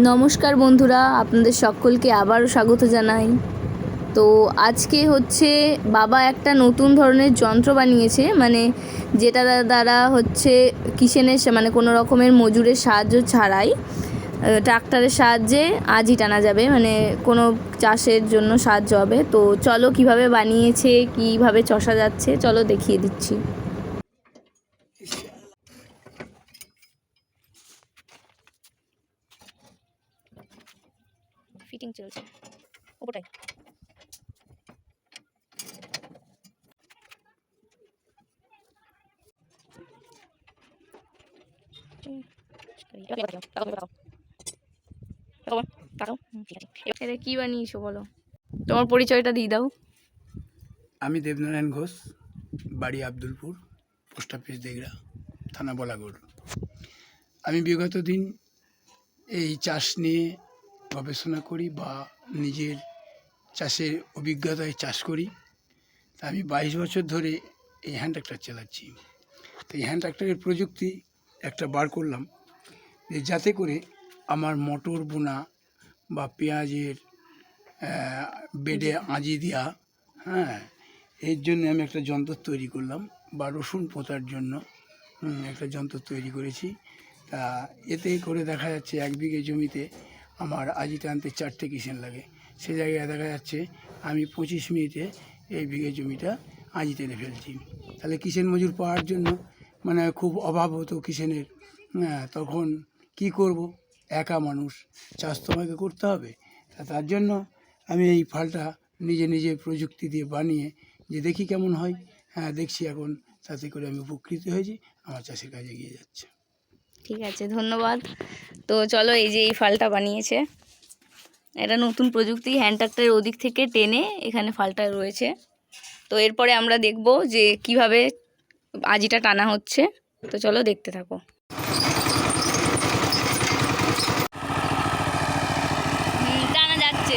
নমস্কার বন্ধুরা, আপনাদের সকলকে আবারও স্বাগত জানাই। তো আজকে হচ্ছে বাবা একটা নতুন ধরনের যন্ত্র বানিয়েছে মানে যেটা দ্বারা হচ্ছে কিচেনের মানে কোনো রকমের মজুরের সাহায্য ছাড়াই ট্রাক্টরের সাহায্যে আজই টানা যাবে মানে কোনো চাষের জন্য সাহায্য হবে। তো চলো কীভাবে বানিয়েছে, কীভাবে চষা যাচ্ছে, চলো দেখিয়ে দিচ্ছি। ফিটিং চলছে। ওপরটাই কি বানিয়েছো বলো? তোমার পরিচয়টা দিয়ে দাও। আমি দেবনারায়ণ ঘোষ বাড়ি আব্দুলপুর পোস্ট অফিস দেগড়া থানা বলাগড়। আমি বিগত দিন এই চাষ নিয়ে গবেষণা করি বা নিজের চাষের অভিজ্ঞতায় চাষ করি, তা আমি বাইশ বছর ধরে এই হ্যান্ড ট্রাক্টর চালাচ্ছি। তো এই হ্যান্ড ট্রাক্টরের প্রযুক্তি একটা বার করলাম, যে যাতে করে আমার মটর বোনা বা পেঁয়াজের বেডে আঁজি দেওয়া হ্যাঁ এর জন্য আমি একটা যন্ত্র তৈরি করলাম বা রসুন পোঁতার জন্য একটা যন্ত্র তৈরি করেছি। তা এতে করে দেখা যাচ্ছে এক বিঘে জমিতে আমার আজিতে আনতে চারটে কিষেন লাগে। সে জায়গায় দেখা যাচ্ছে আমি পঁচিশ মিনিটে এই বিঘে জমিটা আজি টেনে ফেলছি। তাহলে কিষেন মজুর পাওয়ার জন্য মানে খুব অভাব হতো কিষেনের হ্যাঁ তখন কি করব? একা মানুষ। চাষ তো আমাকে করতে হবে। তা তার জন্য আমি এই ফালটা নিজে নিজে প্রযুক্তি দিয়ে বানিয়ে যে দেখি কেমন হয় হ্যাঁ দেখছি এখন। তাতে করে আমি উপকৃত হয়েছি। আমার চাষের কাজে এগিয়ে যাচ্ছে। ঠিক আছে, ধন্যবাদ। তো চলো এই যে এই ফালটা বানিয়েছে। এটা নতুন প্রযুক্তি হ্যান্ড ট্রাক্টরের ওদিক থেকে টেনে এখানে ফালটা রয়েছে। তো এরপরে আমরা দেখব যে কীভাবে আজিটা টানা হচ্ছে। তো চলো দেখতে থাকো হুম, টানা যাচ্ছে